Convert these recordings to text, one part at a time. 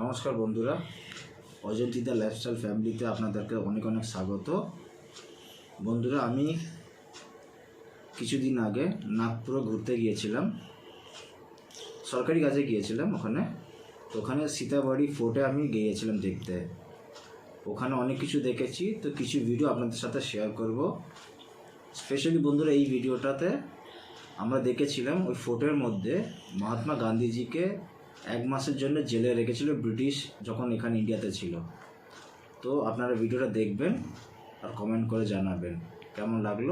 নমস্কার বন্ধুরা। অজন্তিদা লাইফস্টাইল ফ্যামিলিতে আপনাদেরকে অনেক অনেক স্বাগত। বন্ধুরা, আমি কিছুদিন আগে নাগপুরে ঘুরতে গিয়েছিলাম। সরকারি কাজে গিয়েছিলাম ওখানে। তো ওখানে সীতাবাড়ি ফোর্টে আমি গিয়েছিলাম দেখতে। ওখানে অনেক কিছু দেখেছি। তো কিছু ভিডিও আপনাদের সাথে শেয়ার করব। স্পেশালি বন্ধুরা, এই ভিডিওটাতে আমরা দেখেছিলাম ওই ফোর্টের মধ্যে মহাত্মা গান্ধীজিকে এক মাসের জন্য জেলে রেখেছিল ব্রিটিশ যখন এখানে ইন্ডিয়াতে ছিল। তো আপনারা ভিডিওটা দেখবেন আর কমেন্ট করে জানাবেন। কেমন লাগল?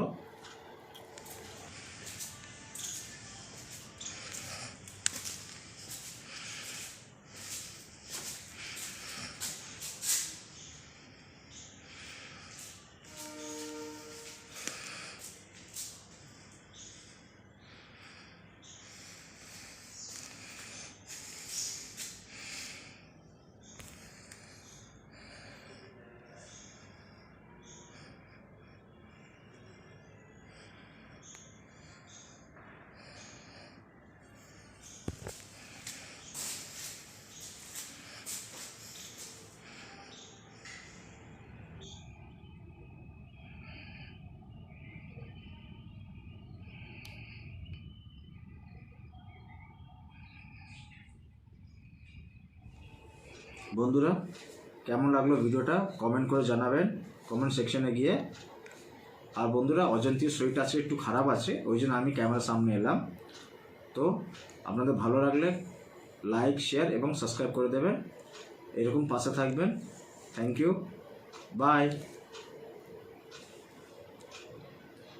বন্ধুরা, কেমন লাগল ভিডিওটা? কমেন্ট করে জানাবেন কমেন্ট সেকশনে গিয়ে। আর বন্ধুরা, অজন্তীর শরীরটা আছে একটু খারাপ আছে, ওই জন্য আমি ক্যামেরার সামনে এলাম। তো, আপনাদের ভালো লাগলে লাইক শেয়ার এবং সাবস্ক্রাইব করে দেবেন। এরকম পাশে থাকবেন। Thank you by